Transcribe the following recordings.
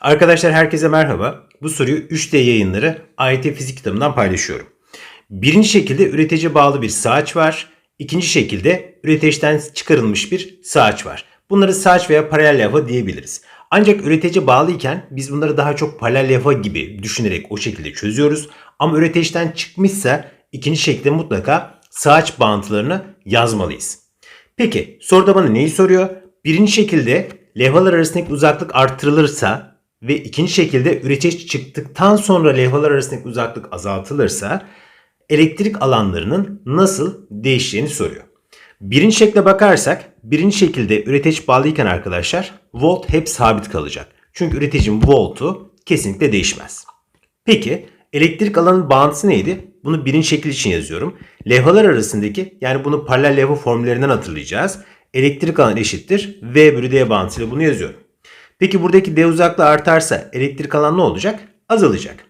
Arkadaşlar herkese merhaba. Bu soruyu 3D yayınları AYT fizik kitabından paylaşıyorum. Birinci şekilde üretici bağlı bir sağaç var. İkinci şekilde üreteçten çıkarılmış bir sağaç var. Bunları sağaç veya paralel levha diyebiliriz. Ancak üretici bağlıyken biz bunları daha çok paralel levha gibi düşünerek o şekilde çözüyoruz. Ama üreteçten çıkmışsa ikinci şekilde mutlaka sağaç bağıntılarını yazmalıyız. Peki soruda bana neyi soruyor? Birinci şekilde levhalar arasındaki uzaklık arttırılırsa ve ikinci şekilde üreteç çıktıktan sonra levhalar arasındaki uzaklık azaltılırsa elektrik alanlarının nasıl değişeceğini soruyor. Birinci şekle bakarsak birinci şekilde üreteç bağlıyken arkadaşlar volt hep sabit kalacak. Çünkü üreticinin voltu kesinlikle değişmez. Peki elektrik alanın bağıntısı neydi? Bunu birinci şekil için yazıyorum. Levhalar arasındaki yani bunu paralel levha formüllerinden hatırlayacağız. Elektrik alan eşittir V bölü D bağıntısıyla bunu yazıyorum. Peki buradaki D uzaklığı artarsa elektrik alan ne olacak? Azalacak.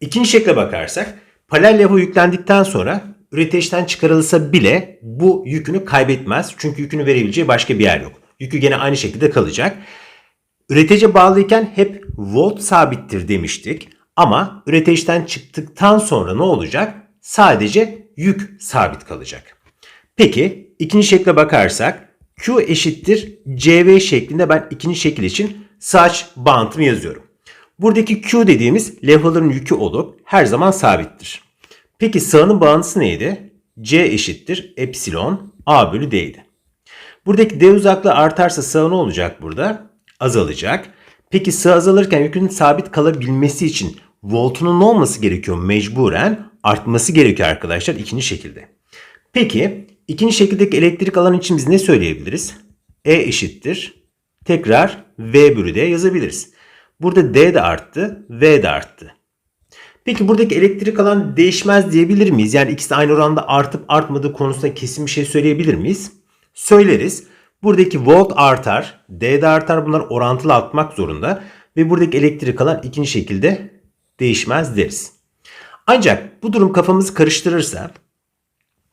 İkinci şekle bakarsak paralel levha yüklendikten sonra üreteçten çıkarılsa bile bu yükünü kaybetmez. Çünkü yükünü verebileceği başka bir yer yok. Yükü gene aynı şekilde kalacak. Üretici bağlıyken hep volt sabittir demiştik. Ama üreteçten çıktıktan sonra ne olacak? Sadece yük sabit kalacak. Peki ikinci şekle bakarsak Q eşittir CV şeklinde ben ikinci şekil için saç bağıntımı yazıyorum. Buradaki Q dediğimiz levhaların yükü olup her zaman sabittir. Peki sağının bağıntısı neydi? C eşittir epsilon A bölü D'ydi. Buradaki D uzaklığı artarsa sağ ne olacak burada? Azalacak. Peki sağ azalırken yükün sabit kalabilmesi için voltunun ne olması gerekiyor? Mecburen artması gerekiyor arkadaşlar ikinci şekilde. Peki ikinci şekildeki elektrik alan için biz ne söyleyebiliriz? E eşittir. Tekrar V bölü D yazabiliriz. Burada D de arttı, V de arttı. Peki buradaki elektrik alan değişmez diyebilir miyiz? Yani ikisi aynı oranda artıp artmadığı konusunda kesin bir şey söyleyebilir miyiz? Söyleriz. Buradaki volt artar, D de artar. Bunlar orantılı artmak zorunda. Ve buradaki elektrik alan ikinci şekilde değişmez deriz. Ancak bu durum kafamızı karıştırırsa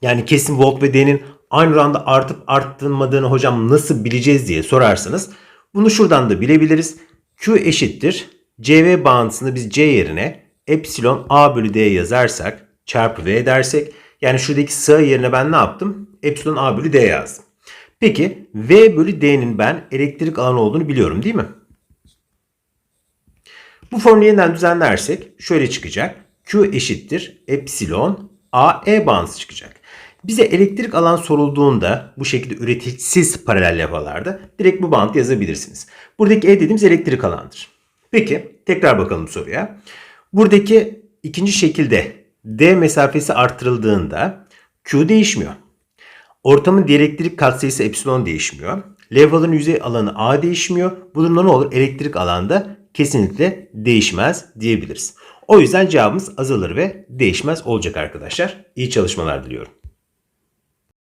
yani kesin volt ve D'nin aynı oranda artıp arttırmadığını hocam nasıl bileceğiz diye sorarsanız bunu şuradan da bilebiliriz. Q eşittir. CV bağıntısını biz C yerine epsilon A bölü D yazarsak çarpı V dersek yani şuradaki sağ yerine ben ne yaptım? Epsilon A bölü D yazdım. Peki V bölü D'nin ben elektrik alanı olduğunu biliyorum değil mi? Bu formülü yeniden düzenlersek şöyle çıkacak. Q eşittir epsilon AE bağıntısı çıkacak. Bize elektrik alan sorulduğunda bu şekilde üreticisiz paralel levhalarda direkt bu bağıntı yazabilirsiniz. Buradaki E dediğimiz elektrik alandır. Peki tekrar bakalım soruya. Buradaki ikinci şekilde D mesafesi arttırıldığında Q değişmiyor. Ortamın dielektrik katsayısı epsilon değişmiyor. Levhaların yüzey alanı A değişmiyor. Bu durumda ne olur? Elektrik alanda kesinlikle değişmez diyebiliriz. O yüzden cevabımız azalır ve değişmez olacak arkadaşlar. İyi çalışmalar diliyorum.